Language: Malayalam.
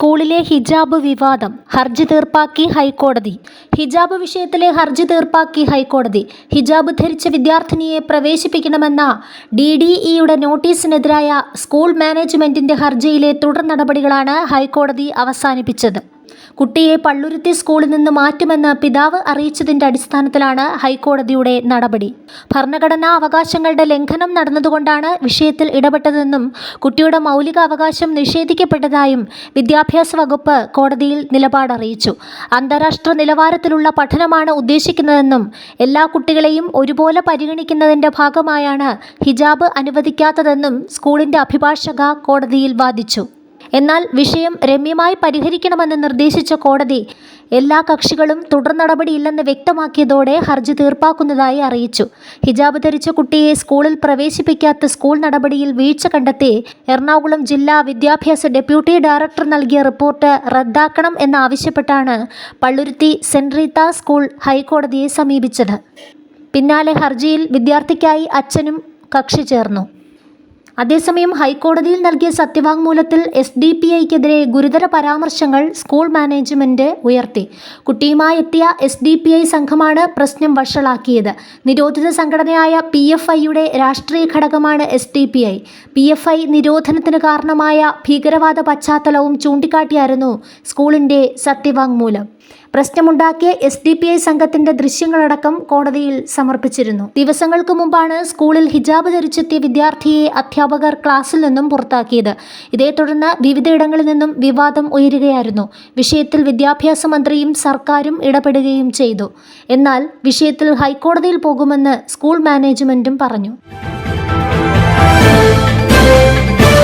സ്കൂളിലെ ഹിജാബ് വിവാദം ഹർജി തീർപ്പാക്കി ഹൈക്കോടതി. ഹിജാബ് വിഷയത്തിലെ ഹർജി തീർപ്പാക്കി ഹൈക്കോടതി. ഹിജാബ് ധരിച്ച വിദ്യാർത്ഥിനിയെ പ്രവേശിപ്പിക്കണമെന്ന ഡി ഡി ഇയുടെ നോട്ടീസിനെതിരായ സ്കൂൾ മാനേജ്മെന്റിന്റെ ഹർജിയിലെ തുടർ നടപടികളാണ് ഹൈക്കോടതി അവസാനിപ്പിച്ചത്. കുട്ടിയെ പള്ളുരുത്തി സ്കൂളിൽ നിന്ന് മാറ്റുമെന്ന് പിതാവ് അറിയിച്ചതിന്റെ അടിസ്ഥാനത്തിലാണ് ഹൈക്കോടതിയുടെ നടപടി. ഭരണഘടനാ അവകാശങ്ങളുടെ ലംഘനം നടന്നതുകൊണ്ടാണ് വിഷയത്തിൽ ഇടപെട്ടതെന്നും കുട്ടിയുടെ മൗലിക അവകാശം നിഷേധിക്കപ്പെട്ടതായും വിദ്യാഭ്യാസ വകുപ്പ് കോടതിയിൽ നിലപാടറിയിച്ചു അന്താരാഷ്ട്ര നിലവാരത്തിലുള്ള പഠനമാണ് ഉദ്ദേശിക്കുന്നതെന്നും എല്ലാ കുട്ടികളെയും ഒരുപോലെ പരിഗണിക്കുന്നതിന്റെ ഭാഗമായാണ് ഹിജാബ് അനുവദിക്കാത്തതെന്നും സ്കൂളിന്റെ അഭിഭാഷക കോടതിയിൽ വാദിച്ചു. എന്നാൽ വിഷയം രമ്യമായി പരിഹരിക്കണമെന്ന് നിർദ്ദേശിച്ച കോടതി എല്ലാ കക്ഷികളും തുടർ നടപടിയില്ലെന്ന് വ്യക്തമാക്കിയതോടെ ഹർജി തീർപ്പാക്കുന്നതായി അറിയിച്ചു. ഹിജാബ് ധരിച്ച കുട്ടിയെ സ്കൂളിൽ പ്രവേശിപ്പിക്കാത്ത സ്കൂൾ നടപടിയിൽ വീഴ്ച കണ്ടെത്തി എറണാകുളം ജില്ലാ വിദ്യാഭ്യാസ ഡെപ്യൂട്ടി ഡയറക്ടർ നൽകിയ റിപ്പോർട്ട് റദ്ദാക്കണം എന്നാവശ്യപ്പെട്ടാണ് പള്ളുരുത്തി സെന്റ് റീത്ത സ്കൂൾ ഹൈക്കോടതിയെ സമീപിച്ചത്. പിന്നാലെ ഹർജിയിൽ വിദ്യാർത്ഥിക്കായി അച്ഛനും കക്ഷി ചേർന്നു. അതേസമയം ഹൈക്കോടതിയിൽ നൽകിയ സത്യവാങ്മൂലത്തിൽ എസ് ഡി പി ഐക്കെതിരെ ഗുരുതര പരാമർശങ്ങൾ സ്കൂൾ മാനേജ്മെന്റ് ഉയർത്തി. കുട്ടിയുമായി എത്തിയ എസ് ഡി പി ഐ സംഘമാണ് പ്രശ്നം വഷളാക്കിയത്. നിരോധിത സംഘടനയായ പി എഫ് ഐയുടെ രാഷ്ട്രീയ ഘടകമാണ് S D P I. P F I നിരോധനത്തിന് കാരണമായ ഭീകരവാദ പശ്ചാത്തലവും ചൂണ്ടിക്കാട്ടിയായിരുന്നു സ്കൂളിന്റെ സത്യവാങ്മൂലം. പ്രശ്നമുണ്ടാക്കിയ എസ് ഡി പി ഐ സംഘത്തിന്റെ ദൃശ്യങ്ങളടക്കം കോടതിയിൽ സമർപ്പിച്ചിരുന്നു. ദിവസങ്ങൾക്ക് മുമ്പാണ് സ്കൂളിൽ ഹിജാബ് ധരിച്ചെത്തിയ വിദ്യാർത്ഥിയെ അധ്യാപകർ ക്ലാസ്സിൽ നിന്നും പുറത്താക്കിയത്. ഇതേ തുടർന്ന് വിവിധയിടങ്ങളിൽ നിന്നും വിവാദം ഉയരുകയായിരുന്നു. വിഷയത്തിൽ വിദ്യാഭ്യാസ മന്ത്രിയും സർക്കാരും ഇടപെടുകയും ചെയ്തു. എന്നാൽ വിഷയത്തിൽ ഹൈക്കോടതിയിൽ പോകുമെന്ന് സ്കൂൾ മാനേജ്മെന്റും പറഞ്ഞു.